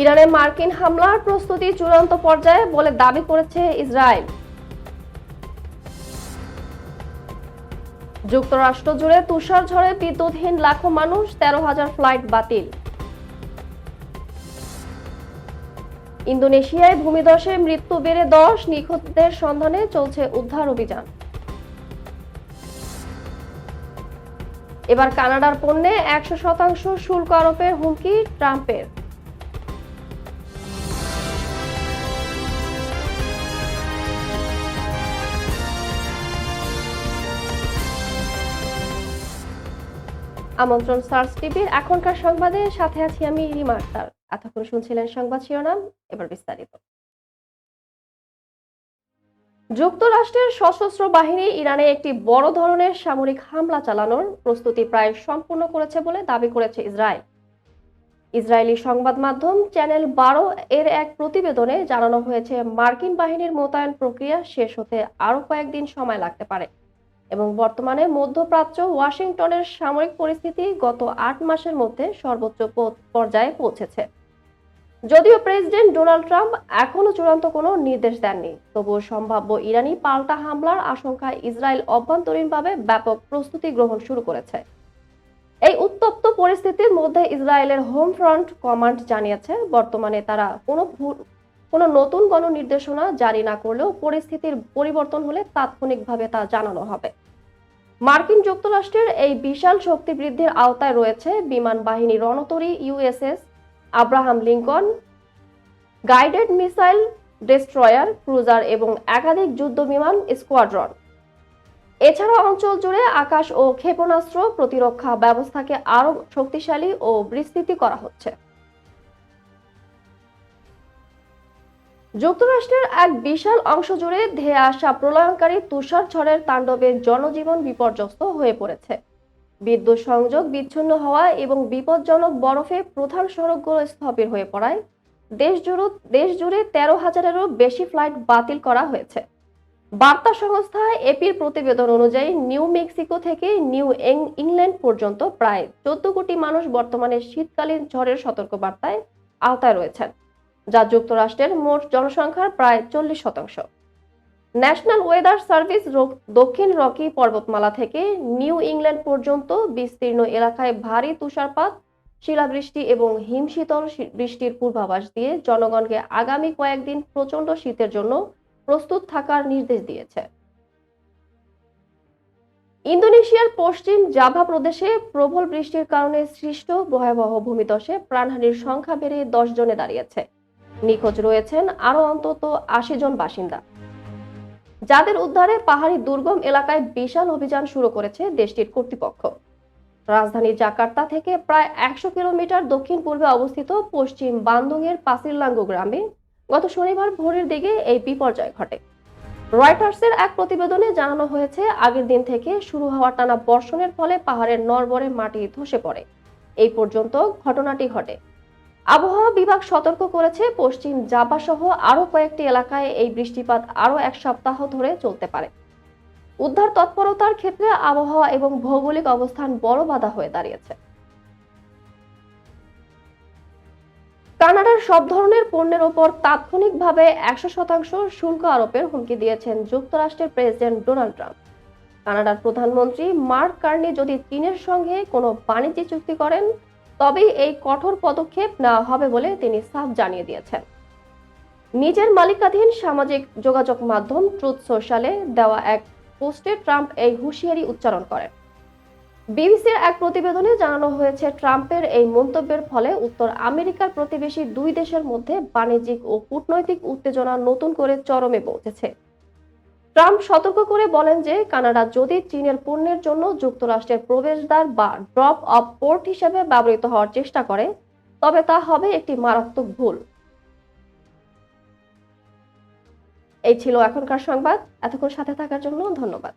ইরানে মার্কিন হামলার প্রস্তুতি চূড়ান্ত পর্যায়ে বলে দাবি করেছে ইসরায়েল। যুক্তরাষ্ট্র জুড়ে তুষার ঝড়ে বিদ্যুৎহীন লাখো মানুষ, তেরো হাজার ফ্লাইট বাতিল। ইন্দোনেশিয়ায় ভূমিধসে মৃত্যু বেড়ে দশ, নিখোঁজদের সন্ধানে চলছে উদ্ধার অভিযান। এবার কানাডার পণ্যে একশো শতাংশ শুল্ক আরোপের হুমকি, ট্রাম্পের। আমন্ত্রণ সার্চ টিভির এখনকার সংবাদে। সাথে আছি আমি রিমা আক্তার। এতক্ষণ শুনছিলেন সংবাদ শিরোনাম, এবার বিস্তারিত। যুক্তরাষ্ট্রের সশস্ত্র বাহিনী ইরানে একটি বড় ধরনের সামরিক হামলা চালানোর প্রস্তুতি প্রায় সম্পূর্ণ করেছে বলে দাবি করেছে ইসরায়েল। ইসরায়েলি সংবাদ মাধ্যম চ্যানেল বারো এর এক প্রতিবেদনে জানানো হয়েছে, মার্কিন বাহিনীর মোতায়েন প্রক্রিয়া শেষ হতে আরও কয়েকদিন সময় লাগতে পারে। এবং বর্তমানে মধ্যপ্রাচ্য ওয়াশিংটনের সামরিক পরিস্থিতি গত আট মাসের মধ্যে সর্বোচ্চ পর্যায়ে পৌঁছেছে। যদিও প্রেসিডেন্ট ডোনাল্ড ট্রাম্প এখনও চূড়ান্ত কোনো নির্দেশ দেননি, তবুও সম্ভাব্য ইরানি পাল্টা হামলার আশঙ্কায় ইসরায়েল অভ্যন্তরীণভাবে ব্যাপক প্রস্তুতি গ্রহণ শুরু করেছে। এই উত্তপ্ত পরিস্থিতির মধ্যে ইসরায়েলের হোম ফ্রন্ট কমান্ড জানিয়েছে, বর্তমানে তারা কোনো কোনো নতুন গণনির্দেশনা জারি না করলেও পরিস্থিতির পরিবর্তন হলে তাৎক্ষণিকভাবে তা জানানো হবে। মার্কিন যুক্তরাষ্ট্রের এই বিশাল শক্তি বৃদ্ধির আওতায় রয়েছে বিমান বাহিনী রণতরী USS Abraham Lincoln, guided missile destroyer, cruiser এবং একাধিক যুদ্ধ বিমান স্কোয়াড্রন। এছাড়া অঞ্চল জুড়ে আকাশ ও ক্ষেপণাস্ত্র প্রতিরক্ষা ব্যবস্থাকে আরও শক্তিশালী ও বিস্তৃতি করা হচ্ছে। যুক্তরাষ্ট্রের এক বিশাল অংশ জুড়ে ধেয়ে আসা প্রলয়ঙ্কারী তুষার ঝড়ের তাণ্ডবে জনজীবন বিপর্যস্ত হয়ে পড়েছে। বিদ্যুৎ সংযোগ বিচ্ছিন্ন হওয়া এবং বিপজ্জনক বরফে প্রধান সড়কগুলো স্থবির হয়ে পড়ায় দেশ জুড়ে দেশ জুড়ে তেরো হাজারেরও বেশি ফ্লাইট বাতিল করা হয়েছে। বার্তা সংস্থা এপির প্রতিবেদন অনুযায়ী নিউ মেক্সিকো থেকে নিউ ইংল্যান্ড পর্যন্ত প্রায় চোদ্দ কোটি মানুষ বর্তমানে শীতকালীন ঝড়ের সতর্কবার্তায় আওতায় রয়েছেন। যা যুক্তরাষ্ট্রের মোট জনসংখ্যার প্রায় চল্লিশ শতাংশ। ন্যাশনাল ওয়েদার সার্ভিস দক্ষিণ রকি পর্বতমালা থেকে নিউ ইংল্যান্ড পর্যন্ত বিস্তীর্ণ এলাকায় ভারী তুষারপাত, শিলাবৃষ্টি এবং হিমশীতল বৃষ্টির পূর্বাভাস দিয়ে জনগণকে আগামী কয়েকদিন প্রচণ্ড শীতের জন্য প্রস্তুত থাকার নির্দেশ দিয়েছে। ইন্দোনেশিয়ার পশ্চিম জাভা প্রদেশে প্রবল বৃষ্টির কারণে সৃষ্ট ভয়াবহ ভূমিধসে প্রাণহানির সংখ্যা বেড়ে দশ জনে দাঁড়িয়েছে। নিখোঁজ রয়েছেন আরও অন্তত আশি জন বাসিন্দা। যাদের উদ্ধারে পাহাড়ি দুর্গম এলাকায় বিশাল অভিযান শুরু করেছে দেশটির কর্তৃপক্ষ। রাজধানী জাকার্তা থেকে প্রায় একশো কিলোমিটার দক্ষিণ পূর্বে অবস্থিত পশ্চিম বান্দুংয়ের পাসিরলাঙ্গু গ্রামে গত শনিবার ভোরের দিকে এই বিপর্যয় ঘটে। রয়টার্সের এক প্রতিবেদনে জানানো হয়েছে, আগের দিন থেকে শুরু হওয়া টানা বর্ষণের ফলে পাহাড়ের নরবরে মাটি ধসে পড়ে। এই পর্যন্ত ঘটনাটি ঘটে। আবহাওয়া বিভাগ সতর্ক করেছে, পশ্চিম জাবা সহ আরও কয়েকটি এলাকায় এই বৃষ্টিপাত আরও এক সপ্তাহ ধরে চলতে পারে। উদ্ধার তৎপরতার ক্ষেত্রে আবহাওয়া এবং ভৌগোলিক অবস্থান বড় বাধা হয়ে দাঁড়িয়েছে। কানাডার সব ধরনের পণ্যের ওপর তাৎক্ষণিকভাবে একশো শতাংশ শুল্ক আরোপের হুমকি দিয়েছেন যুক্তরাষ্ট্রের প্রেসিডেন্ট ডোনাল্ড ট্রাম্প। কানাডার প্রধানমন্ত্রী মার্ক কার্নি যদি চীনের সঙ্গে কোনো বাণিজ্য চুক্তি করেন তবেই এই কঠোর পদক্ষেপ নেওয়া হবে বলে তিনি সাফ জানিয়ে দিয়েছেন। নিজের মালিকাধীন সামাজিক যোগাযোগ মাধ্যম ট্রুথ সোশ্যালে দেওয়া এক পোস্টে ট্রাম্প এই হুঁশিয়ারি উচ্চারণ করেন। বিবিসির এক প্রতিবেদনে জানানো হয়েছে, ট্রাম্পের এই মন্তব্যের ফলে উত্তর আমেরিকার প্রতিবেশী দুই দেশের মধ্যে বাণিজ্যিক ও কূটনৈতিক উত্তেজনা নতুন করে চরমে পৌঁছেছে। ট্রাম্প সতর্ক করে বলেন যে কানাডা যদি চীনের পণ্যের জন্য যুক্তরাষ্ট্রের প্রবেশদ্বার বা ড্রপ অফ পোর্ট হিসেবে ব্যবহৃত হওয়ার চেষ্টা করে, তবে তা হবে একটি মারাত্মক ভুল। এই ছিল এখনকার সংবাদ। এতক্ষণ সাথে থাকার জন্য ধন্যবাদ।